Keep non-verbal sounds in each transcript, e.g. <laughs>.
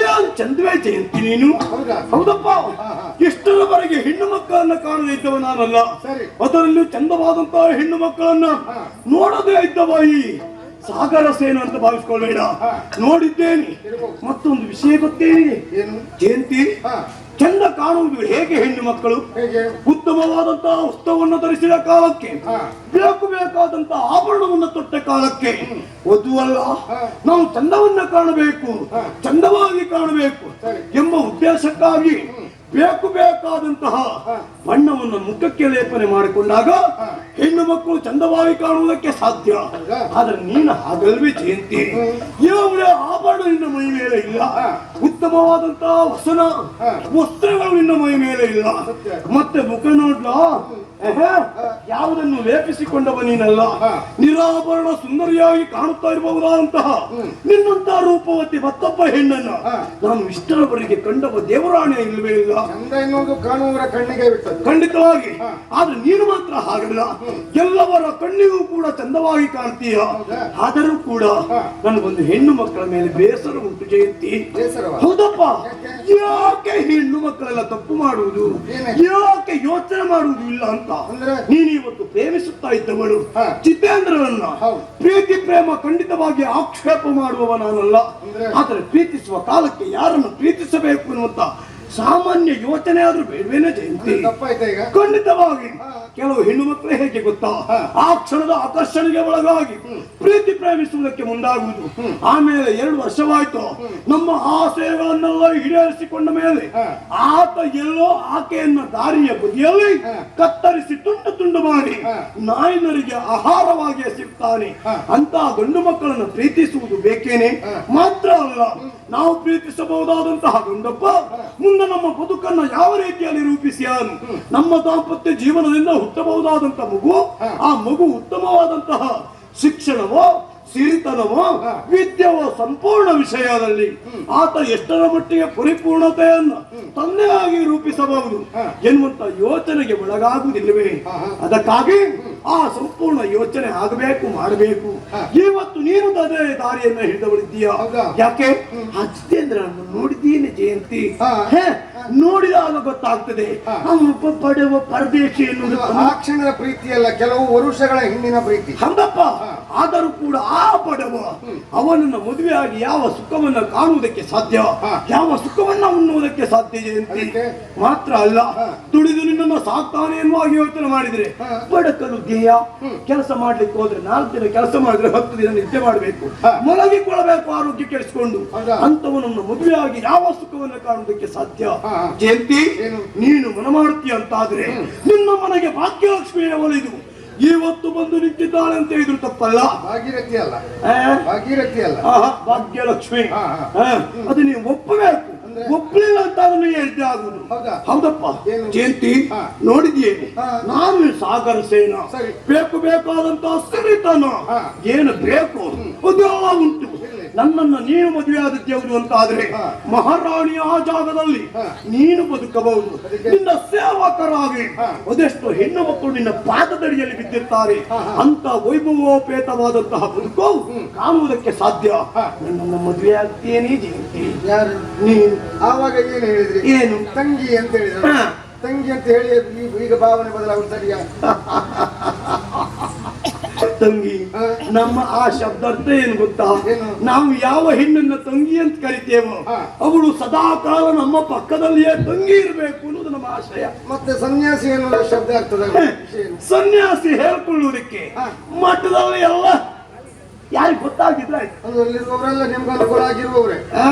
ಏನ್ ಚಂದ್ವೇ ಜಯಂತಿ ನೀನು? ಹೌದಾ? ಹೌದಪ್ಪ. ಇಷ್ಟರವರೆಗೆ ಹೆಣ್ಣು ಮಕ್ಕಳನ್ನ ಕಾಣದೇ ಇದ್ದವ ನಾನಲ್ಲ ಅದರಲ್ಲಿ ಚಂದವಾದಂತಹ ಹೆಣ್ಣು ಮಕ್ಕಳನ್ನ. ನೋಡದೇ ಇದ್ದವ ಈ ಸಾಗರ ಸೇನ ಅಂತ ಭಾವಿಸ್ಕೊಳ್ಬೇಡ. ನೋಡಿದ್ದೇನೆ. ಮತ್ತೊಂದು ವಿಷಯ ಗೊತ್ತೇನಿದೆ ಏನು? ಜಯಂತಿ? ಚಂದ ಕಾಣುವುದು ಹೇಗೆ ಹೆಣ್ಣು ಮಕ್ಕಳು? ಉತ್ತಮವಾದಂತಹ ವಸ್ತ್ರವನ್ನು ಧರಿಸಿದ ಕಾಲಕ್ಕೆ ಬೆಳಕು ಬೇಕು ಬೇಕಾದಂತಹ ಆಭರಣವನ್ನು ತೊಟ್ಟ ಕಾಲಕ್ಕೆ. ವಧುವಲ್ಲ. ನಾವು ಚಂದವನ್ನ ಕಾಣಬೇಕು ಚಂದವಾಗಿ ಕಾಣಬೇಕು ಎಂಬ ಉದ್ದೇಶಕ್ಕಾಗಿ ಬೇಕು ಬೇಕಾದಂತಹ ಬಣ್ಣವನ್ನು ಮುಖಕ್ಕೆ ಲೇಪನೆ ಮಾಡಿಕೊಂಡಾಗ. ಹೆಣ್ಣು ಮಕ್ಕಳು ಚಂದವಾಗಿ ಕಾಣುವುದಕ್ಕೆ ಸಾಧ್ಯ? ಆದ್ರೆ ನೀನು ಹಾಗಲ್ವೇ ಜಯಂತಿ. ಯಾವುದೇ ಆಭರಣ ನಿನ್ನ ಮೈ ಮೇಲೆ ಇಲ್ಲ. ಉತ್ತಮವಾದಂತಹ ವಸನ. ವಸ್ತ್ರಗಳು ನಿನ್ನ ಮೈ ಮೇಲೆ ಇಲ್ಲ ಮತ್ತೆ ಮುಖ ನೋಡ್ಲಾ ಯಾವುದನ್ನು ಲೇಪಿಸಿಕೊಂಡವ ನೀನಲ್ಲ. ನಿರಾಭರಣ ಸುಂದರಿಯಾಗಿ ಕಾಣುತ್ತಾ ಇರಬಹುದಾದಂತಹ. ನಿನ್ನಂತಹ ರೂಪವತಿ ಮತ್ತೊಬ್ಬ ಹೆಣ್ಣನ್ನ. ನಾನು ಇಷ್ಟರವರೆಗೆ ಕಂಡವ ದೇವರಾಣೆ ಇಲ್ಲವೇ ಇಲ್ಲ? ಕಾಣುವರ ಕಣ್ಣಿಗೆ ಖಂಡಿತವಾಗಿ. ಆದ್ರೆ ನೀನು ಮಾತ್ರ ಹಾಗಲ್ಲ. ಎಲ್ಲವರ ಕಣ್ಣಿಗೂ ಕೂಡ ಚಂದವಾಗಿ ಕಾಣ್ತೀಯ. ಆದರೂ ಕೂಡ. ನನಗೊಂದು ಹೆಣ್ಣು ಮಕ್ಕಳ ಮೇಲೆ ಬೇಸರ ಉಂಟು ಜಯಂತಿ. ಹೌದಪ್ಪ. ಯಾಕೆ? ಯಾಕೆ ಹೆಣ್ಣು ಮಕ್ಕಳೆಲ್ಲ ತಪ್ಪು ಮಾಡುವುದು? ಯಾಕೆ ಯೋಚನೆ ಮಾಡುವುದು ಇಲ್ಲ ಅಂತ ಅಂದ್ರೆ? ನೀನು ಇವತ್ತು ಪ್ರೇಮಿಸುತ್ತಾ ಇದ್ದವಳು ಹೌದು. ಪ್ರೀತಿ ಪ್ರೇಮ ಖಂಡಿತವಾಗಿ ಆಕ್ಷೇಪ ಮಾಡುವವ ನಾನಲ್ಲ? ಆದರೆ ಪ್ರೀತಿಸುವ ಕಾಲಕ್ಕೆ ಯಾರನ್ನು ಪ್ರೀತಿಸಬೇಕು ಅನ್ನುವಂತ ಸಾಮಾನ್ಯ ಯೋಚನೆ ಆದ್ರೂ ಬೇಡವೇನೆ ಜಯಂತಿ ಖಂಡಿತವಾಗಿ. ಕೆಲವು ಹೆಣ್ಣು ಮಕ್ಕಳು ಹೇಗೆ ಗೊತ್ತಾ? ಆ ಕ್ಷಣದ ಆಕರ್ಷಣೆಗೆ ಒಳಗಾಗಿ ಪ್ರೀತಿ ಪ್ರೇಮಿಸುವುದಕ್ಕೆ ಮುಂದಾಗುವುದು. ಆಮೇಲೆ ಎರಡು ವರ್ಷವಾಯ್ತು. ನಮ್ಮ ಆಶಯಗಳನ್ನೆಲ್ಲ ಈಡೇರಿಸಿಕೊಂಡ ಮೇಲೆ ಆತ ಎಲ್ಲೋ ಆಕೆಯನ್ನ ದಾರಿಯ ಬದಿಯಲ್ಲಿ ಕತ್ತರಿಸಿ ತುಂಡು ತುಂಡು ಮಾಡಿ. ನಾಯಿನರಿಗೆ ಆಹಾರವಾಗಿ ಸಿಗ್ತಾನೆ. ಅಂತ ಗಂಡು ಮಕ್ಕಳನ್ನು ಪ್ರೀತಿಸುವುದು ಬೇಕೇನೆ? ಮಾತ್ರ ಅಲ್ಲ ನಾವು ಪ್ರೀತಿಸಬಹುದಾದಂತಹ ಗಂಡಪ್ಪ ಮುಂದೆ ನಮ್ಮ ಬದುಕನ್ನ ಯಾವ ರೀತಿಯಲ್ಲಿ ರೂಪಿಸಿಯಾನು? ನಮ್ಮ ದಾಂಪತ್ಯ ಜೀವನದಿಂದ ಹುಟ್ಟಬಹುದಾದಂತಹ ಮಗು ಆ ಮಗು ಉತ್ತಮವಾದಂತಹ ಶಿಕ್ಷಣವೋ ಸಿರಿತನವೋ. ವಿದ್ಯವೋ ಸಂಪೂರ್ಣ ವಿಷಯದಲ್ಲಿ ಆತ ಎಷ್ಟರ ಮಟ್ಟಿಗೆ ಪರಿಪೂರ್ಣತೆಯನ್ನು ತಂದೆಯಾಗಿ ರೂಪಿಸಬಹುದು ಹಾ. ಎನ್ನುವಂತ ಯೋಚನೆಗೆ ಒಳಗಾಗುವುದಿಲ್ಲವೇ. ಅದಕ್ಕಾಗಿ ಆ ಸಂಪೂರ್ಣ ಯೋಚನೆ ಆಗಬೇಕು ಮಾಡಬೇಕು. ಇವತ್ತು ನೀನು ಅದೇ ದಾರಿಯನ್ನ ಹಿಡಿದವಳಿದ್ದೀಯ? ಯಾಕೆ? ಆ ನೋಡಿದ್ದೀನಿ ಜಯಂತಿ. ನೋಡಿದಾಗ ಗೊತ್ತಾಗ್ತದೆ. ಅವನು ಬಡವ ಪರದೇಶಿ ಎನ್ನುವುದು ಆ ಕ್ಷಣದ ಪ್ರೀತಿಯಲ್ಲ ಕೆಲವು ವರುಷಗಳ ಹಿಂದಿನ ಪ್ರೀತಿ ಹಂಗಪ್ಪ ಆದರೂ ಕೂಡ ಆ ಬಡವ ಅವನನ್ನು ಮದುವೆಯಾಗಿ ಯಾವ ಸುಖವನ್ನ ಕಾಣುವುದಕ್ಕೆ ಸಾಧ್ಯ ಯಾವ ಸುಖವನ್ನ ಉಣ್ಣುವುದಕ್ಕೆ ಸಾಧ್ಯ ಅದಕ್ಕೆ? ಮಾತ್ರ ಅಲ್ಲ. ದುಡಿದು ನಿನ್ನನ್ನು ಸಾಕ್ತಾನೆ ಎನ್ನುವ ಯೋಚನೆ ಮಾಡಿದ್ರೆ. ಬಡಕಲು ಧ್ಯೇಯ ಕೆಲಸ ಮಾಡ್ಲಿಕ್ಕೆ ಹೋದ್ರೆ ನಾಲ್ಕು ದಿನ ಕೆಲಸ ಮಾಡಿದ್ರೆ ಹತ್ತು ದಿನ ನಿದ್ದೆ ಮಾಡಬೇಕು. ಮಲಗಿಕೊಳ್ಳಬೇಕು ಆರೋಗ್ಯ ಕೆಡಿಸಿಕೊಂಡು? ಅಂತವನನ್ನು ಮದುವೆಯಾಗಿ ಯಾವ ಸುಖವನ್ನು ಕಾಣುವುದಕ್ಕೆ ಸಾಧ್ಯ. ಜಯಂತಿ ನೀನು ಮನ ಮಾಡ್ತೀಯ ಅಂತಾದ್ರೆ ನಿಮ್ಮ ಮನೆಗೆ ಭಾಗ್ಯಲಕ್ಷ್ಮಿಯ ಒಲಿದು ಇವತ್ತು ಬಂದು ನಿಂತಿದ್ದಾಳೆ ಅಂತ ಹೇಳಿದ್ರು ತಪ್ಪಲ್ಲ ಭಾಗೀರಥಿ ಅಲ್ಲ? ಭಾಗೀರಥಿ ಅಲ್ಲ ಭಾಗ್ಯಲಕ್ಷ್ಮಿ. ಅದು ನೀವು ಒಪ್ಪಬೇಕು ಅಂದ್ರೆ? ಒಪ್ಪಲಿಲ್ಲ ಅಂತ ಅದನ್ನು ಹೇಳಿದ್ದೆ ಆಗುದು ಹೌದಾ? ಹೌದಪ್ಪ? ಜಯಂತಿ ನೋಡಿದ್ಯೇ. ನಾನು ಸಾಗರ ಸೇನ. ಬೇಕು ಬೇಕಾದಂತ ಸಿರಿತನ ಹಾ. ಏನು ಬೇಕು ಅದೆಲ್ಲ ಉಂಟು. ನನ್ನನ್ನ ನೀನು ಮದುವೆ ದೇವರು ಅಂತ ಆದ್ರೆ ಮಹಾರಾಣಿ ಮಹಾರಾಣಿಯ ಆ ಜಾಗದಲ್ಲಿ ನೀನು ಬದುಕಬಹುದು? ನಿನ್ನ ಸೇವಕರಾಗಿ. ಅದೆಷ್ಟು ಹೆಣ್ಣು ಮಕ್ಕಳು ನಿನ್ನ ಪಾದದಡಿಯಲ್ಲಿ ಬಿದ್ದಿರ್ತಾರೆ. ಅಂತ ವೈಭವೋಪೇತವಾದಂತಹ ಬದುಕು ಕಾಣುವುದಕ್ಕೆ ಸಾಧ್ಯ. ನನ್ನನ್ನು ಮದುವೆ ಆಗ್ತೇನೆ ಜಯಂತಿ ಯಾರು? ನೀನು. ಆವಾಗ ಏನು ಹೇಳಿದ್ರಿ? ಏನು? ತಂಗಿ ಅಂತ ಹೇಳಿದ್ರು. ತಂಗಿ ಅಂತ ಹೇಳಿ ಈಗ ಭಾವನೆ ಬದಲಾಗುತ್ತೆ ಸರಿಯಾ <laughs> ತಂಗಿ. ನಮ್ಮ ಆ ಶಬ್ದಾರ್ಥ ಏನ್ ಗೊತ್ತಾ? ನಾವು ಯಾವ ಹೆಣ್ಣನ್ನ ತಂಗಿ ಅಂತ ಕರಿತೇವೋ. ಅವಳು ಸದಾ ಕಾಲ ನಮ್ಮ ಪಕ್ಕದಲ್ಲಿಯೇ ತಂಗಿ ಇರಬೇಕು ಅನ್ನೋದು ನಮ್ಮ ಆಶಯ ಮತ್ತೆ ಸನ್ಯಾಸಿ ಅನ್ನೋ ಶಬ್ದ ಆಗ್ತದೆ? ಸನ್ಯಾಸಿ ಹೇಳ್ಕೊಳ್ಳುವುದಕ್ಕೆ ಹಾ. ಮಠದಲ್ಲಿ ಎಲ್ಲ ಯಾರಿಗೆ ಗೊತ್ತಾಗಿದ್ರೆ ಆಯ್ತು. ನಿಮ್ಗೆ ಅನುಕೂಲ ಆಗಿರುವವರೇ ಆ,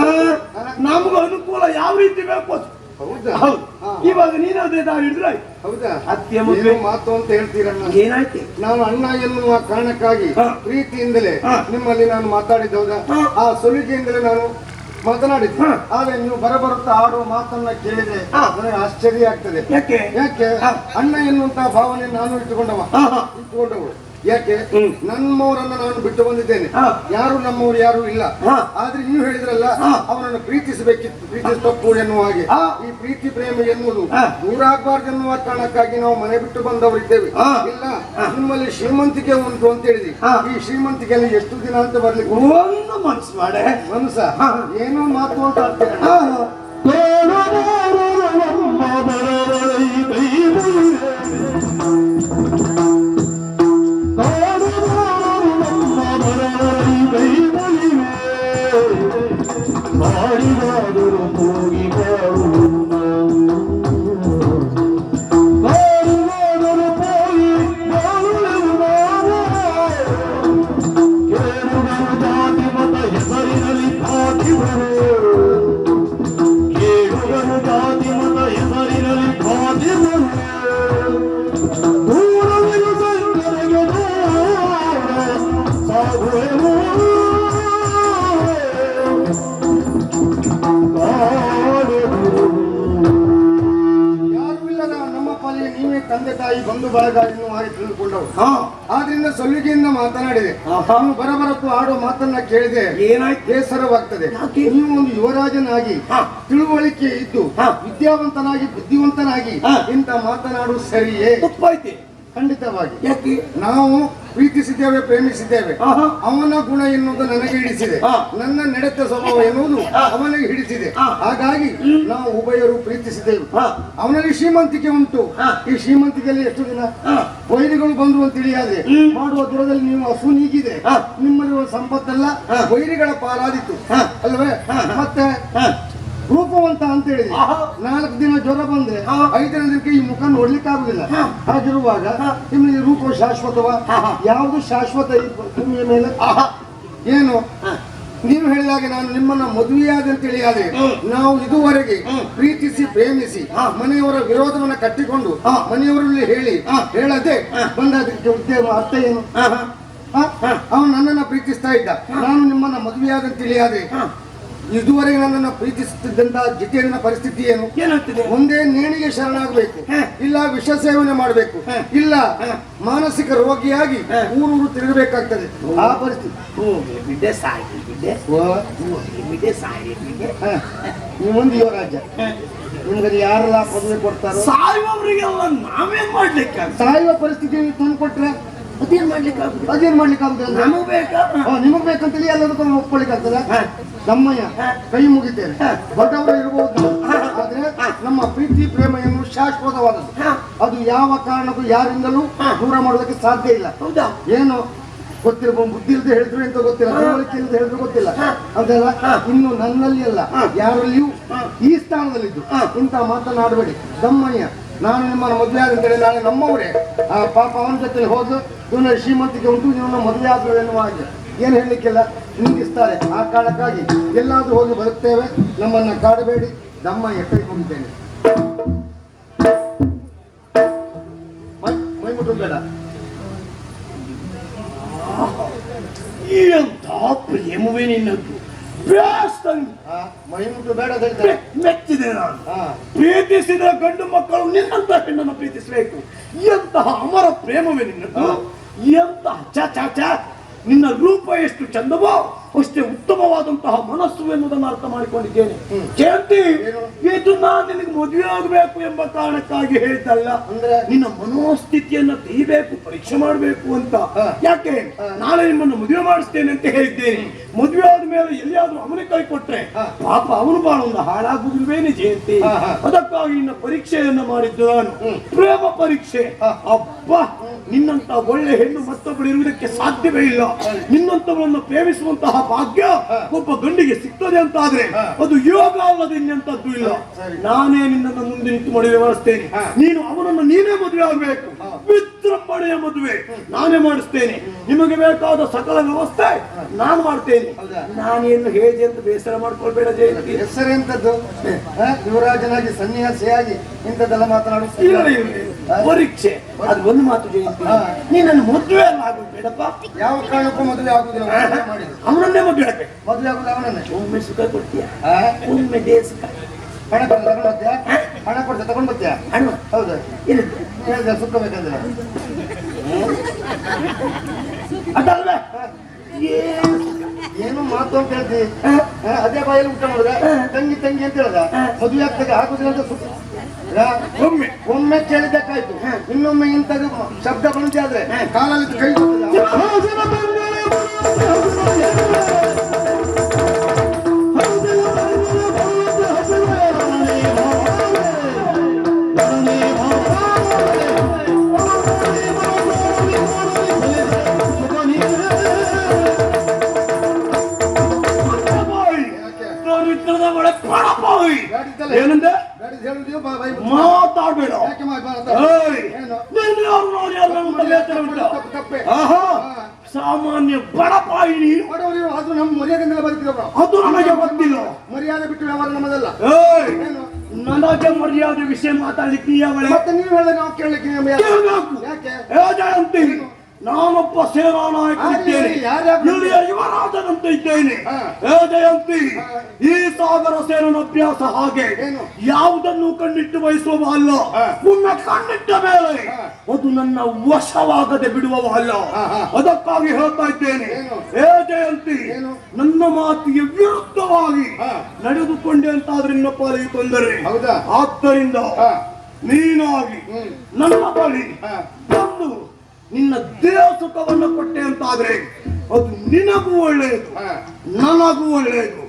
ನಮ್ಗೆ ಅನುಕೂಲ ಯಾವ ರೀತಿ ಬೇಕು. ಹೌದಾ. ಇವಾಗ ನೀನು ಅದೇ ದಾರಿ ಹಿಡಿದ್ರೆ ಹೌದಾ? ಅತ್ತೆ ಮದುವೆ. ಮಾತು ಅಂತ ಹೇಳ್ತೀರಣ್ಣ? ಏನಾಯ್ತು? ನಾನು ಅಣ್ಣ ಎನ್ನುವ ಕಾರಣಕ್ಕಾಗಿ. ಪ್ರೀತಿಯಿಂದಲೇ ನಿಮ್ಮಲ್ಲಿ ನಾನು ಮಾತಾಡಿದ್ದ ಹೌದಾ? ಆ ಸುಲಿಗೆಯಿಂದಲೇ ನಾನು ಮಾತನಾಡಿದ್ದೆ. ಆದ್ರೆ ನೀವು ಬರಬರುತ್ತಾ ಆಡುವ ಮಾತನ್ನ ಕೇಳಿದೆ ಹಾ. ನನಗೆ ಆಶ್ಚರ್ಯ ಆಗ್ತದೆ. ಯಾಕೆ? ಯಾಕೆ? ಅಣ್ಣ ಎನ್ನುವಂತಹ ಭಾವನೆ ನಾನು ಇಟ್ಟುಕೊಂಡವ. ಇಟ್ಟುಕೊಂಡವಳು. ಯಾಕೆ. ನಮ್ಮವರನ್ನ ನಾನು ಬಿಟ್ಟು ಬಂದಿದ್ದೇನೆ. ಯಾರು ನಮ್ಮವರು ಯಾರು ಇಲ್ಲ. ಆದ್ರೆ ನೀವು ಹೇಳಿದ್ರಲ್ಲ ಅವರನ್ನು ಅವನನ್ನು ಪ್ರೀತಿಸಬೇಕಿತ್ತು ಪ್ರೀತಿಸ ತಪ್ಪು ಎನ್ನುವ ಹಾಗೆ. ಈ ಪ್ರೀತಿ ಪ್ರೇಮ ಎನ್ನುವುದು ಹಾ. ದೂರಾಗಬಾರ್ದು ಎನ್ನುವ ಕಾರಣಕ್ಕಾಗಿ ನಾವು ಮನೆ ಬಿಟ್ಟು ಬಂದವರಿದ್ದೇವೆ. ಇಲ್ಲ ನಿಮ್ಮಲ್ಲಿ ಶ್ರೀಮಂತಿಕೆ ಉಂಟು ಅಂತ ಹೇಳಿದ್ರಿ ಹಾ. ಈ ಶ್ರೀಮಂತಿಕೆಯಲ್ಲಿ ಎಷ್ಟು ದಿನ ಅಂತ ಬರ್ಲಿಕ್ಕೆ ಒಂದು ಮನ್ಸು ಮಾಡೆ. ಮನಸ್ಸ. ಏನೋ ಮಾತು ಅಂತ ಆಡ್ತೀರ ತಾಯಿ ಮಾಡಿ ಹಾ. ಆದ್ರಿಂದ ಸಲ್ಲಿಗೆಯಿಂದ ಮಾತನಾಡಿದೆ. ಆಹಾ. ಬರಬರಕ್ಕೂ ಆಡೋ ಮಾತನ್ನ ಕೇಳಿದೆ. ಏನಾಯ್ತು? ಬೇಸರವಾಗ್ತದೆ? ನೀವು ಒಂದು ಯುವರಾಜನಾಗಿ. ತಿಳುವಳಿಕೆ ಇದ್ದು ವಿದ್ಯಾವಂತನಾಗಿ ಬುದ್ಧಿವಂತನಾಗಿ ಇಂತ ಇಂಥ ಮಾತನಾಡುವುದು ಸರಿಯೇ? ತಪ್ಪಾಯ್ತೆ? ಖಂಡಿತವಾಗಿ. ಯಾಕೆ? ನಾವು ಪ್ರೀತಿಸಿದ್ದೇವೆ ಪ್ರೇಮಿಸಿದ್ದೇವೆ. ಅವನ ಗುಣ ಎನ್ನುವುದು ನನಗೆ ಹಿಡಿಸಿದೆ. ನನ್ನ ನಡೆತ ಸ್ವಭಾವ ಎನ್ನುವುದು ಅವನಿಗೆ ಹಿಡಿಸಿದೆ. ಹಾಗಾಗಿ ನಾವು ಉಭಯರು ಪ್ರೀತಿಸಿದ್ದೇವೆ. ಅವನಲ್ಲಿ ಶ್ರೀಮಂತಿಕೆ ಉಂಟು. ಈ ಶ್ರೀಮಂತಿಕೆಯಲ್ಲಿ ಎಷ್ಟು ದಿನ? ವೈರಿಗಳು ಬಂದ್ರು ಅಂತ ತಿಳಿಯಾದೆ ಮಾಡುವ ದೂರದಲ್ಲಿ ನೀವು ಹಸು ನೀಗಿದೆ. ಹಾ. ನಿಮ್ಮಲ್ಲಿರುವ ಸಂಪತ್ತೆಲ್ಲ. ವೈರಿಗಳ ಪಾಲಾದಿತ್ತು ಅಲ್ವೇ. ಮತ್ತೆ. ರೂಪವಂತ ಅಂತ ಹೇಳಿ. ನಾಲ್ಕು ದಿನ ಜ್ವರ ಬಂದ್ರೆ. ಐದನೇ ದಿನಕ್ಕೆ ಈ ಮುಖ ನೋಡ್ಲಿಕ್ಕೆ ಆಗುದಿಲ್ಲ. ಹಾಗಿರುವಾಗ ನಿಮ್ಮ ನಿಮಗೆ ರೂಪ ಶಾಶ್ವತವ. ಯಾವುದು ಶಾಶ್ವತ ಈ ಭೂಮಿಯ ಮೇಲೆ ಆಹಾ. ಏನು. ನೀವು ಹೇಳಿದಾಗ ನಾನು ನಿಮ್ಮನ್ನ ಮದುವೆಯಾದ ಹೇಳಿಯಾದೆ ಹ್ಮ್. ನಾವು ಇದುವರೆಗೆ ಪ್ರೀತಿಸಿ ಪ್ರೇಮಿಸಿ. ಮನೆಯವರ ವಿರೋಧವನ್ನ ಕಟ್ಟಿಕೊಂಡು. ಮನೆಯವರಲ್ಲಿ ಹೇಳಿ. ಹೇಳದೆ ಬಂದ ಅದಕ್ಕೆ ಉದ್ಯೋಗ ಅರ್ಥ ಏನು. ಅವನು ನನ್ನನ್ನ ಪ್ರೀತಿಸ್ತಾ ಇದ್ದ ನಾನು ನಿಮ್ಮನ್ನ ಮದುವೆಯಾದ ಅಂತ ತಿಳಿಯಾದೆ. ಇದುವರೆಗೆ ನನ್ನನ್ನು ಪ್ರೀತಿಸುತ್ತಿದ್ದಂತಹ ಜಿತೇಂದ್ರನ ಪರಿಸ್ಥಿತಿ ಏನು? ಏನಾಗ್ತಿದೆ? ಒಂದೇ ನೇಣಿಗೆ ಶರಣಾಗಬೇಕು. ಇಲ್ಲ ವಿಷ ಸೇವನೆ ಮಾಡಬೇಕು. ಇಲ್ಲ. ಮಾನಸಿಕ ರೋಗಿಯಾಗಿ. ಊರೂರು ತಿರುಗಬೇಕಾಗ್ತದೆ. ಆ ಪರಿಸ್ಥಿತಿ. ಬಿಡ್ಡೆ ಸಾಗಿ ಬಿಡ್ಡೆ ಬಿಡ್ಡೆ ಯುವರಾಜ ನಿಮ್ಗೆ ಯಾರೆಲ್ಲ ಪದವಿ ಕೊಡ್ತಾರೆ? ಸಾಯುವವರಿಗೆಲ್ಲ ನಾವೇನ್ ಮಾಡ್ಲಿಕ್ಕೆ ಸಾಯುವ ಪರಿಸ್ಥಿತಿ ತಂದು ಕೊಟ್ರೆ? ಅದೇನ್ ಮಾಡ್ಲಿಕ್ಕೆ ಅದೇನ್ ಮಾಡ್ಲಿಕ್ಕೆ ನಮಗ್ ಬೇಕಾ? ನಿಮಗ್ ಬೇಕಂತೇಳಿ ಎಲ್ಲದಕ್ಕೂ ಒಪ್ಕೊಳ್ಳಿಕ್ಕೆ ನಮ್ಮಯ್ಯ ಕೈ ಮುಗಿತೇನೆ. ದೊಡ್ಡವರು ಇರಬಹುದು ಆದ್ರೆ ನಮ್ಮ ಪ್ರೀತಿ ಪ್ರೇಮ ಎನ್ನುವುದು ಶಾಶ್ವತವಾದದ್ದು ಅದು ಯಾವ ಕಾರಣಕ್ಕೂ ಯಾರಿಂದಲೂ. ದೂರ ಮಾಡೋದಕ್ಕೆ ಸಾಧ್ಯ ಇಲ್ಲ. ಏನು? ಗೊತ್ತಿರಬಹುದು ಬುದ್ಧಿ ಇಲ್ಲದೆ ಹೇಳಿದ್ರು ಅಂತ ಗೊತ್ತಿಲ್ಲ. ತಿಳುವಳಿಕೆ ಇಲ್ಲದೆ ಹೇಳಿದ್ರು ಗೊತ್ತಿಲ್ಲ. ಅದೆಲ್ಲ ಇನ್ನು ನನ್ನಲ್ಲಿ ಅಲ್ಲ. ಯಾರಲ್ಲಿಯೂ ಈ ಸ್ಥಾನದಲ್ಲಿದ್ದು. ಇಂತ ಇಂಥ ಮಾತನಾಡಬೇಡಿ. ದಮ್ಮಯ್ಯ ನಾನು ನಿಮ್ಮನ್ನ ಮದುವೆ ಆದಂತೇಳಿ ನಾನು ನಮ್ಮವರೇ. ಆ ಪಾಪ ಅವನ ಜೊತೆ ಹೋದ್ರು ಇವನ ಶ್ರೀಮಂತಿಗೆ ಉಂಟು. ಇವನ ಮದುವೆ ಆದ್ರು ಎನ್ನುವ ಹಾಗೆ. ಏನು ಹೇಳಲಿಕ್ಕಿಲ್ಲ? ನಿಂದಿಸ್ತಾರೆ. ಆ ಕಾರಣಕ್ಕಾಗಿ ಎಲ್ಲಾದರೂ ಹೋಗಿ ಬರುತ್ತೇವೆ. ನಮ್ಮನ್ನ ಕಾಡಬೇಡಿ. ನಮ್ಮ ಕೈ ಹೋಗಿದ್ದೇನೆ ಮೈ ಮೈ ಬೇಡ. ಎಂತ ಪ್ರೇಮವೇ ನಿನ್ನದ್ದು? ಬೇಸ್ ಆ, ಮೈ ಮುಟ್ಟು ಬೇಡ ಮೆಚ್ಚಿದೆ ನಾನು. ಪ್ರೀತಿಸಿದ ಗಂಡು ಮಕ್ಕಳು ನಿನ್ನಂತ ಹೆಣ್ಣನ್ನು ಪ್ರೀತಿಸಬೇಕು. ಎಂತಹ ಅಮರ ಪ್ರೇಮವೇ ನಿನ್ನದು ಎಂತಹ ಚ ಚಾ ಚ ನಿನ್ನ ರೂಪ ಎಷ್ಟು ಚಂದವೋ ಅಷ್ಟೇ ಉತ್ತಮವಾದಂತಹ ಮನಸ್ಸು ಎನ್ನುವುದನ್ನು ಅರ್ಥ ಮಾಡಿಕೊಂಡಿದ್ದೇನೆ. ಕೇಳ್ತಿ ಜಯಂತಿ ಇದು ನಾನು ನಿನಗೆ ಮದುವೆ ಆಗಬೇಕು ಎಂಬ ಕಾರಣಕ್ಕಾಗಿ ಹೇಳಿದ್ದಲ್ಲ. ಅಂದ್ರೆ? ನಿನ್ನ ಮನೋಸ್ಥಿತಿಯನ್ನ ತೆಗಿಬೇಕು ಪರೀಕ್ಷೆ ಮಾಡಬೇಕು ಅಂತ. ಯಾಕೆ. ನಾಳೆ ನಿಮ್ಮನ್ನು ಮದುವೆ ಮಾಡಿಸ್ತೇನೆ ಅಂತ ಹೇಳಿದ್ದೇನೆ. ಮದುವೆ ಆದ್ಮೇಲೆ ಎಲ್ಲಿಯಾದ್ರೂ ಅವನಿಗೆ ಕೈ ಕೊಟ್ರೆ. ಪಾಪ ಅವನು ಬಾಳ ಒಂದು ಹಾಳಾಗುದಿಲ್ವೇನೆ ಜಯಂತಿ. ಅದಕ್ಕಾಗಿ ಇನ್ನ ಪರೀಕ್ಷೆಯನ್ನ ಮಾಡಿದ್ದು ನಾನು. ಪ್ರೇಮ ಪರೀಕ್ಷೆ. ಅಪ್ಪ ಅಬ್ಬ! ನಿನ್ನಂತ ಒಳ್ಳೆ ಹೆಣ್ಣು ಮತ್ತೊಬ್ಬಳು ಇರುವುದಕ್ಕೆ ಸಾಧ್ಯವೇ ಇಲ್ಲ. ನಿನ್ನಂತವಳನ್ನು ಪ್ರೇಮಿಸುವಂತಹ ಭಾಗ್ಯ ಒಬ್ಬ ಗಂಡಿಗೆ ಸಿಗ್ತದೆ ಅಂತ ಆದ್ರೆ ಅದು ಯೋಗ ಅಲ್ಲದೆ ಇನ್ನಂತದ್ದು ಇಲ್ಲ ನಾನೇ ನಿನ್ನನ್ನು ಮುಂದೆ ನಿಂತು ಮದುವೆ ವ್ಯವಸ್ಥೆ ನೀನು ಅವನನ್ನು ನೀನೇ ಮದುವೆ ಆಗಬೇಕು. ವಿಜೃಂಭಣೆಯ ಮದುವೆ. ನಾನೇ ಮಾಡಿಸ್ತೇನೆ. ನಿಮಗೆ ಬೇಕಾದ ಸಕಲ ವ್ಯವಸ್ಥೆ ನಾನು ಮಾಡ್ತೇನೆ? ನಾನೇನು ಹೇಳಿದೆ ಅಂತ ಬೇಸರ ಮಾಡ್ಕೊಳ್ಬೇಡ ಜಯಂತಿ. ಹೆಸರೆಂತದ್ದು? ಯುವರಾಜನಾಗಿ ಸನ್ಯಾಸಿಯಾಗಿ ಇಂಥದ್ದೆಲ್ಲ ಇಲ್ಲ. ಪರೀಕ್ಷೆ. ಅದು ಒಂದು ಮಾತು ಜಯಂತಿ. ನೀನನ್ನು ಮದುವೆ ಅಲ್ಲ ಆಗುದು ಬೇಡಪ್ಪ. ಯಾವ ಕಾರಣಕ್ಕೂ ಮದುವೆ ಆಗುದಿಲ್ಲ. ಅವನನ್ನೇ ಮದುವೆ ಆಗ್ಬೇಕು. ಮದುವೆ ಆಗುದು ಅವನನ್ನೇ? ಒಮ್ಮೆ ಸುಖ ಕೊಡ್ತೀಯ? ಒಮ್ಮೆ ದೇ ಸುಖ. ಹಣ ಕೊಡ್ತಾ ತಗೊಂಡ್ ಬರ್ತೀಯಾ ಹಣ ಹೌದು? ಇಲ್ಲ. ಹೇಳಿದ್ರೆ ಸುಖ ಬೇಕಂದ್ರೆ. ಅದಲ್ವೇ ಏನು ಮಾತು ಅಂತ ಹೇಳ್ತಿ? ಅದೇ ಬಾಯಲ್ಲಿ ಊಟ ಮಾಡಿದ್ರೆ ತಂಗಿ ತಂಗಿ ಅಂತ ಹೇಳ್ದ. ಮದುವೆ ಆಗ್ತದೆ ಹಾಕುದಿಲ್ಲ ಅಂತ ಸುಖ ಒಮ್ಮೆ. ಒಮ್ಮೆ ಕೇಳಿದ್ದಕ್ಕಾಯ್ತು. ಇನ್ನೊಮ್ಮೆ ಇಂತ ಶಬ್ದ ಬಂದಿದೆ ಆದ್ರೆ ಕಾಲಲ್ಲಿ ಕೈ ಹಾ. ಸಾಮಾನ್ಯ ಬಡಪಾಯಿ ನೀನು ಅದು ನಮ್ಮ ಮರ್ಯಾದೆಯಿಂದಲೇ ಬದುಕಿದವರು ಅದು ನನಗೆ ಗೊತ್ತಿಲ್ಲ. ಮರ್ಯಾದೆ ಬಿಟ್ಟು ವ್ಯವಹಾರ ನಮ್ಮದಲ್ಲ. ನನಗೆ ಮರ್ಯಾದೆ ವಿಷಯ ಮಾತಾಡ್ಲಿಕ್ಕೆ ಮತ್ತೆ ನೀವು ಹೇಳಿದ್ರೆ ನಾವು ಕೇಳಲಿಕ್ಕೆ ನೀವು ಯಾರು? ಕೇಳಬೇಕು ಯಾಕೆ ಏ ಜಯಂತಿ ನಾನೊಬ್ಬ ಸೇನಾ ನಾಯಕನಿದ್ದೇನೆ ಆಗ್ಲಿ, ಯಾರ್ಯಾರು- ಇಲ್ಲಿಯ ಯುವರಾಜನಂತೆ ಇದ್ದೇನೆ ಹಾ. ಏ ಜಯಂತಿ ಹಾ. ಈ ಸಾಗರ ಹಾಗೆ ಏನು? ಯಾವುದನ್ನು ಕಣ್ಣಿಟ್ಟು ಬಯಸುವವ ಅಲ್ಲ. ಒಮ್ಮೆ ಕಣ್ಣಿಟ್ಟ ಮೇಲೆ ಅದು ನನ್ನ ವಶವಾಗದೆ ಬಿಡುವವ ಅಲ್ಲ. ಅದಕ್ಕಾಗಿ ಹೇಳ್ತಾ ಇದ್ದೇನೆ ಹೇ ಜಯಂತಿ? ನನ್ನ ಮಾತಿಗೆ ವಿರುದ್ಧವಾಗಿ. ನಡೆದುಕೊಂಡೆ ಅಂತಾದ್ರೆ ನಿನ್ನ ಪಾಲಿಗೆ ತೊಂದರೆ ಹೌದಾ? ಆದ್ದರಿಂದ. ನೀನಾಗಿ. ನನ್ನ ಬಳಿ. ಬಂದು ನಿನ್ನ ದೇಹ ಸುಖವನ್ನು ಕೊಟ್ಟೆ ಅಂತಾದ್ರೆ ಅದು ನಿನಗೂ ಒಳ್ಳೆಯದು. ನನಗೂ ಒಳ್ಳೆಯದು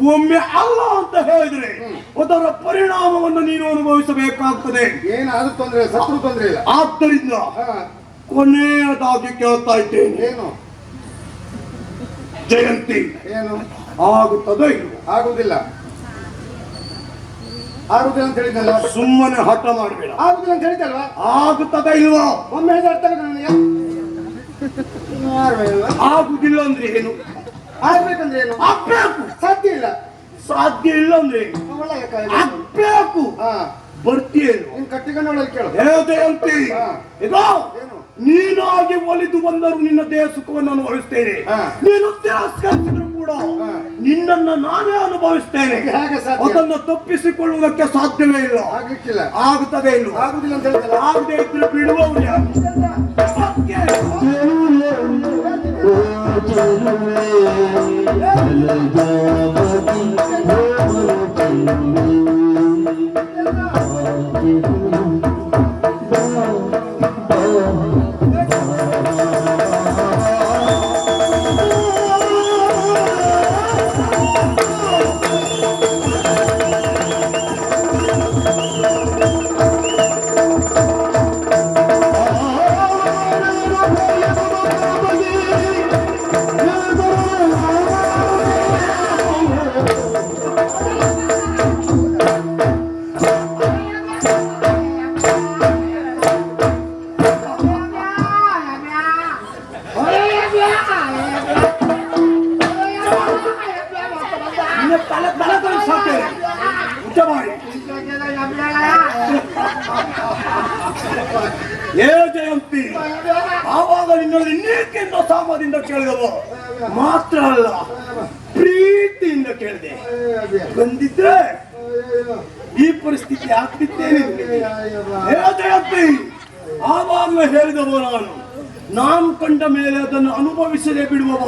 ಒಮ್ಮೆ ಅಲ್ಲ ಅಂತ ಹೇಳಿದ್ರೆ ಅದರ ಪರಿಣಾಮವನ್ನು ನೀನು ಅನುಭವಿಸಬೇಕಾಗ್ತದೆ. ಏನಾದ್ರೂ ತೊಂದರೆ ಸತ್ರು ತೊಂದರೆ ಇಲ್ಲ. ಆದ್ದರಿಂದ. ಕೊನೆಯದಾಗಿ ಕೇಳ್ತಾ ಇದ್ದೇನೆ. ಏನು? ಜಯಂತಿ. ಏನು? ಆಗುತ್ತದೋ ಇಲ್ಲ ಆಗುದಿಲ್ಲ ಆಗುದಿಲ್ಲ ಅಂತ ಹೇಳಿದ್ನಲ್ಲ ಸುಮ್ಮನೆ ಹಠ ಮಾಡಬೇಡ. ಆಗುದಿಲ್ಲ ಅಂತ ಆಗುತ್ತದ ಇಲ್ವಾ ಒಮ್ಮೆ ಹೇಳ್ತಾ ನನಗೆ ಆಗುದಿಲ್ಲ ಅಂದ್ರೆ ಏನು? ಆಗ್ಬೇಕಂದ್ರೆ ಏನು? ಆಗ್ಬೇಕು. ಸಾಧ್ಯ ಇಲ್ಲ. ಸಾಧ್ಯ ಇಲ್ಲ ಅಂದ್ರೆ ಆಗ್ಬೇಕು. ಬರ್ತೀಯೇನು? ನೀನ್ ಕಟ್ಟಿಕೊಂಡವಳಲ್ಲಿ ಕೇಳು. ಹಾ. ಇದೋ ಏನು? ನೀನಾಗಿ ಒಲಿದು ಬಂದರು ನಿನ್ನ ದೇಹ ಸುಖವನ್ನು ಅನುಭವಿಸ್ತೇನೆ. ನೀನು ತಿರಸ್ಕರಿಸಿದ್ರು ಕೂಡ ನಿನ್ನ ನಿನ್ನನ್ನ ನಾನೇ ಅನುಭವಿಸ್ತೇನೆ? ಅದನ್ನು ತಪ್ಪಿಸಿಕೊಳ್ಳುವುದಕ್ಕೆ ಸಾಧ್ಯವೇ ಇಲ್ಲ. ಆಗಕ್ಕಿಲ್ಲ ಆಗುತ್ತದೆ ಇಲ್ಲ. ಆಗುದಿಲ್ಲ ಅಂತ ಹೇಳಿದಲ್ಲ ಆಗದೆ ಇದ್ರೆ ಬಿಡುವವರು ಯಾರು? Hallelujah.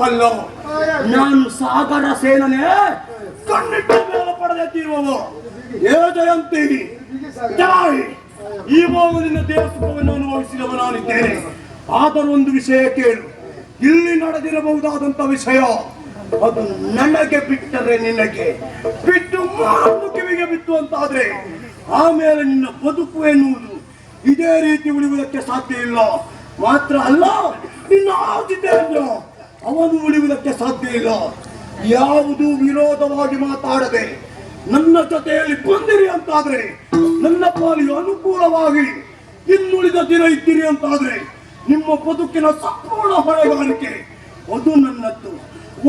ಅಲ್ಲ. ನಾನು ಸಾಗರ ಸೇನನೆ. ಕಣ್ಣಿಟ್ಟು ಮೇಲೆ ಪಡೆದೇ ತೀರುವವ ಜೈ. ಈ ನಿನ್ನ ದೇವಸ್ಥಾನವನ್ನು ಅನುಭವಿಸಿದವ ನಾನಿದ್ದೇನೆ. ಆದರೂ ಒಂದು ವಿಷಯ ಕೇಳು. ಇಲ್ಲಿ ನಡೆದಿರಬಹುದಾದಂತ ವಿಷಯ, ಅದು ನನಗೆ ಬಿಟ್ಟರೆ ನಿನಗೆ ಬಿಟ್ಟು ಮಾತು ಕಿವಿಗೆ ಬಿತ್ತು ಅಂತಾದ್ರೆ, ಆಮೇಲೆ ನಿನ್ನ ಬದುಕು ಎನ್ನುವುದು ಇದೇ ರೀತಿ ಉಳಿಯುವುದಕ್ಕೆ ಸಾಧ್ಯ ಇಲ್ಲ. ಮಾತ್ರ ಅಲ್ಲ, ನಿನ್ನ ಆದಿತ್ಯೇಂದ್ರ ಅವನು ಉಳಿಯುವುದಕ್ಕೆ ಸಾಧ್ಯ ಇಲ್ಲ. ಯಾವುದು ವಿರೋಧವಾಗಿ ಮಾತಾಡದೆ ನನ್ನ ಜೊತೆಯಲ್ಲಿ ಬಂದಿರಿ ಅಂತಾದ್ರೆ ನನ್ನ ಪಾಲಿಗೆ ಅನುಕೂಲವಾಗಿ ಇನ್ನುಳಿದ ದಿನ ಇದ್ದೀರಿ ಅಂತಾದ್ರೆ ನಿಮ್ಮ ಬದುಕಿನ ಸಂಪೂರ್ಣ ಹೊಣೆಗಾರಿಕೆ, ಅದು ನನ್ನದ್ದು.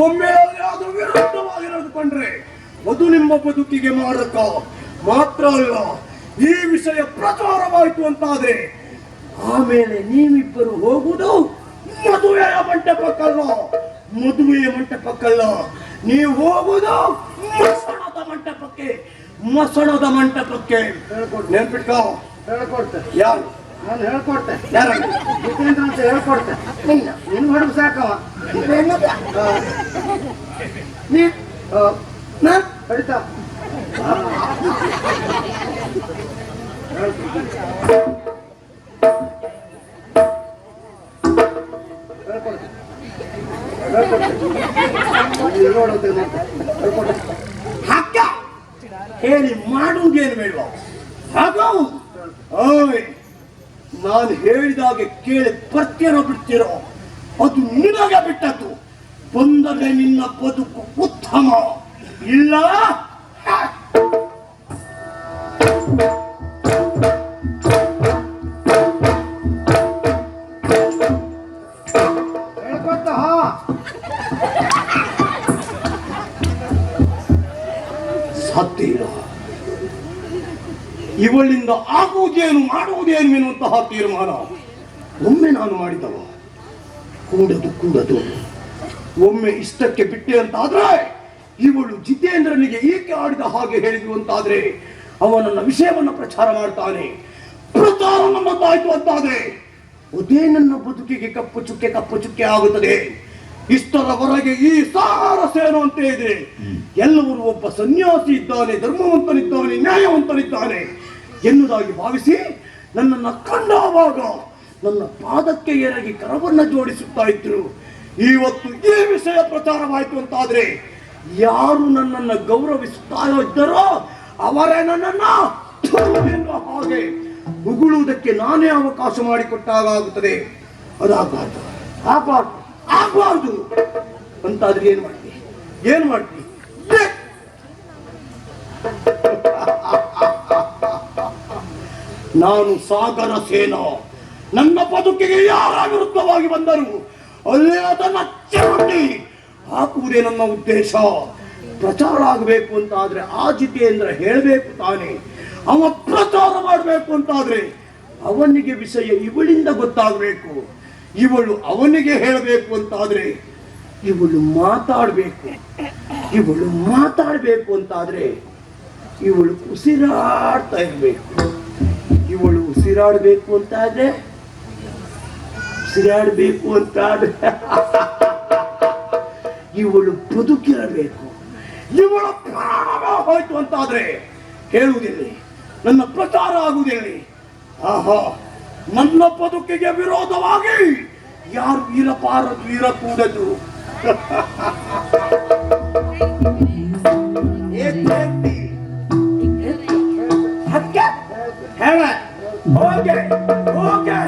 ಒಮ್ಮೆ ಅದು ವಿರುದ್ಧವಾಗಿ ನಡೆದುಕೊಂಡ್ರೆ ಅದು ನಿಮ್ಮ ಬದುಕಿಗೆ ಮಾರಕ. ಮಾತ್ರ ಅಲ್ಲ, ಈ ವಿಷಯ ಪ್ರಚಾರವಾಯಿತು ಅಂತಾದ್ರೆ ಆಮೇಲೆ ನೀವಿಬ್ಬರು ಹೋಗುವುದು ಮದುವೆಯ ಮಂಟಪಕ್ಕಲ್ಲೋ ಮದುವೆಯ ಮಂಟಪಕ್ಕಲ್ಲೋ ನೀವು ಹೋಗುವುದು ಮಸಣದ ಮಂಟಪಕ್ಕೆ ಮಸಣದ ಮಂಟಪಕ್ಕೆ. ನೆನ್ಪಿಟ್ಕೋ. ಹೇಳ್ಕೊಡ್ತೆ ಯಾರು? ನಾನು ಹೇಳ್ಕೊಡ್ತೆ ಯಾರು? ಜಿತೇಂದ್ರ ಅಂತ ಹೇಳ್ಕೊಡ್ತೆ ನಿನ್ನ. ನಿನ್ ಹೊಡೆದು ಸಾಕವ. ನೀ ನಾನ್ ಕಡಿತಾ. ಹಕ್ಕ! ಹೇಳಿ ಮಾಡುವುದೇನು ಬೇಡ ಹಾಗಾವು ಓಯ್! ನಾನು ಹೇಳಿದಾಗೆ ಕೇಳಿ ಬರ್ತೀರೋ ಬಿಡ್ತೀರೋ? ಅದು ನಿನಗೆ ಬಿಟ್ಟದ್ದು. ಬಂದರೆ ನಿನ್ನ ಬದುಕು ಉತ್ತಮ. ಇಲ್ಲ? ಇವಳಿಂದ ಆಗುವುದೇನು ಮಾಡುವುದೇನು ಎನ್ನುವಂತಹ ತೀರ್ಮಾನ ಒಮ್ಮೆ ನಾನು ಮಾಡಿದವ. ಕೂಡದು ಕೂಡದು. ಒಮ್ಮೆ ಇಷ್ಟಕ್ಕೆ ಬಿಟ್ಟೆ ಅಂತಾದ್ರೆ ಇವಳು ಜಿತೇಂದ್ರನಿಗೆ ಏಕೆ ಆಡಿದ ಹಾಗೆ ಹೇಳಿದ್ರು ಅಂತಾದ್ರೆ ಅವನನ್ನ ವಿಷಯವನ್ನು ಪ್ರಚಾರ ಮಾಡ್ತಾನೆ. ಪ್ರಚಾರ ನನ್ನದಾಯ್ತು ಅಂತಾದ್ರೆ ಅದೇ ನನ್ನ ಬದುಕಿಗೆ ಕಪ್ಪು ಚುಕ್ಕೆ ಕಪ್ಪು ಚುಕ್ಕೆ ಆಗುತ್ತದೆ. ಇಷ್ಟರವರೆಗೆ ಈ ಸಾರ ಸೇನು ಅಂತ ಇದೆ. ಎಲ್ಲವರು ಒಬ್ಬ ಸನ್ಯಾಸಿ ಇದ್ದಾನೆ ಧರ್ಮವಂತನಿದ್ದಾನೆ ನ್ಯಾಯವಂತನಿದ್ದಾನೆ. ಎನ್ನುವುದಾಗಿ ಭಾವಿಸಿ ನನ್ನನ್ನು ಕಂಡಾವಾಗ ನನ್ನ ಪಾದಕ್ಕೆ ಏರಾಗಿ ಕರವನ್ನು ಜೋಡಿಸುತ್ತಾ ಇದ್ರು ಇವತ್ತು ಈ ವಿಷಯ ಪ್ರಚಾರವಾಯಿತು ಅಂತಾದರೆ ಯಾರು ನನ್ನನ್ನು ಗೌರವಿಸುತ್ತಾ ಇದ್ದರೋ ಅವರೇ ನನ್ನನ್ನ ಹಾಗೆ ಉಗುಳುವುದಕ್ಕೆ ನಾನೇ ಅವಕಾಶ ಮಾಡಿಕೊಟ್ಟಾಗುತ್ತದೆ ಅದಾಗಬಾರ್ದು, ಆಗಬಾರ್ದು ಆಗಬಾರ್ದು ಅಂತಾದ್ರೆ ಏನು ಮಾಡ್ತೀನಿ ಏನು ಮಾಡ್ತೀನಿ! ನಾನು ಸಾಗರ ಸೇನ. ನನ್ನ ಬದುಕಿಗೆ ಯಾರ ವಿರುದ್ಧವಾಗಿ ಬಂದರು? ಅಲ್ಲೇ ಅದನ್ನು ಚೆರುಟಿ ಹಾಕುವುದೇ ನನ್ನ ಉದ್ದೇಶ. ಪ್ರಚಾರ ಆಗಬೇಕು ಅಂತ ಆದ್ರೆ ಆ ಜಿತೇಂದ್ರ ಹೇಳಬೇಕು ತಾನೆ. ಅವ ಪ್ರಚಾರ ಮಾಡಬೇಕು ಅಂತಾದ್ರೆ ಅವನಿಗೆ ವಿಷಯ ಇವಳಿಂದ ಗೊತ್ತಾಗಬೇಕು. ಇವಳು ಅವನಿಗೆ ಹೇಳಬೇಕು ಅಂತಾದ್ರೆ ಇವಳು ಮಾತಾಡಬೇಕು. ಇವಳು ಮಾತಾಡಬೇಕು ಅಂತಾದ್ರೆ ಇವಳು ಉಸಿರಾಡ್ತಾ ಇರಬೇಕು. ಇವಳು ಉಸಿರಾಡಬೇಕು ಅಂತಾದ್ರೆ ಉಸಿರಾಡಬೇಕು ಅಂತಾದ್ರೆ ಇವಳು ಬದುಕಿರಬೇಕು ಇವಳ ಪ್ರಾಣ ಹೋಯ್ತು ಅಂತಾದ್ರೆ ಹೇಳುವುದಿಲ್ಲ ನನ್ನ ಪ್ರಚಾರ ಆಗುವುದಿಲ್ಲ ಆಹಾ ನನ್ನ ಬದುಕಿಗೆ ವಿರೋಧವಾಗಿ ಯಾರು ಇರಬಾರದು ಇರಕೂಡದು ಹೇಳ ಹೋಗೆ ಹೋಗೆ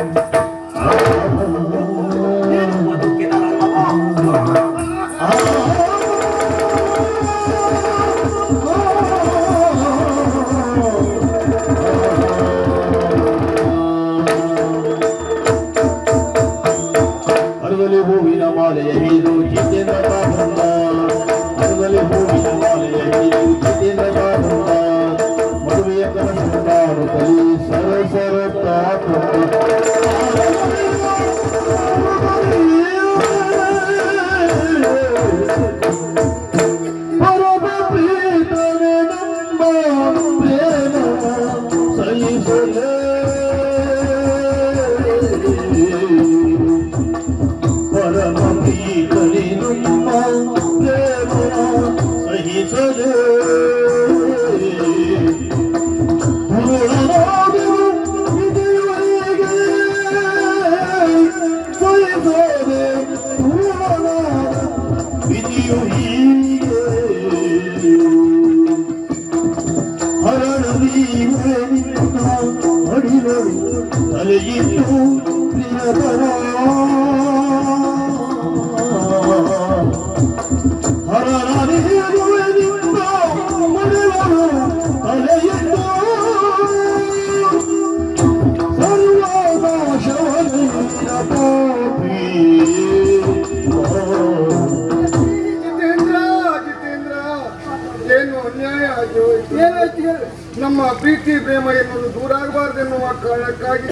ಪ್ರೇಮ ಎನ್ನುವುದು ದೂರ ಆಗಬಾರ್ದೆನ್ನುವ ಕಾರಣಕ್ಕಾಗಿ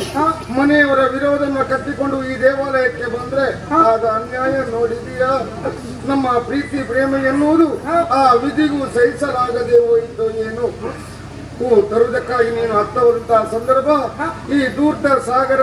ಮನೆಯವರ ವಿರೋಧವನ್ನು ಕಟ್ಟಿಕೊಂಡು ಈ ದೇವಾಲಯಕ್ಕೆ ಬಂದ್ರೆ ಆದ ಅನ್ಯಾಯ ನೋಡಿದೀಯಾ ನಮ್ಮ ಪ್ರೀತಿ, ಪ್ರೇಮ ಎನ್ನುವುದು ಆ ವಿಧಿಗೂ ಸಹಿಸಲಾಗದೆ ಹೋಯಿತು ಏನು? ತರುವುದಕ್ಕಾಗಿ ನೀನು ಹತ್ತವರಂತಹ ಸಂದರ್ಭ. ಈ ದೂರ್ತ ಸಾಗರ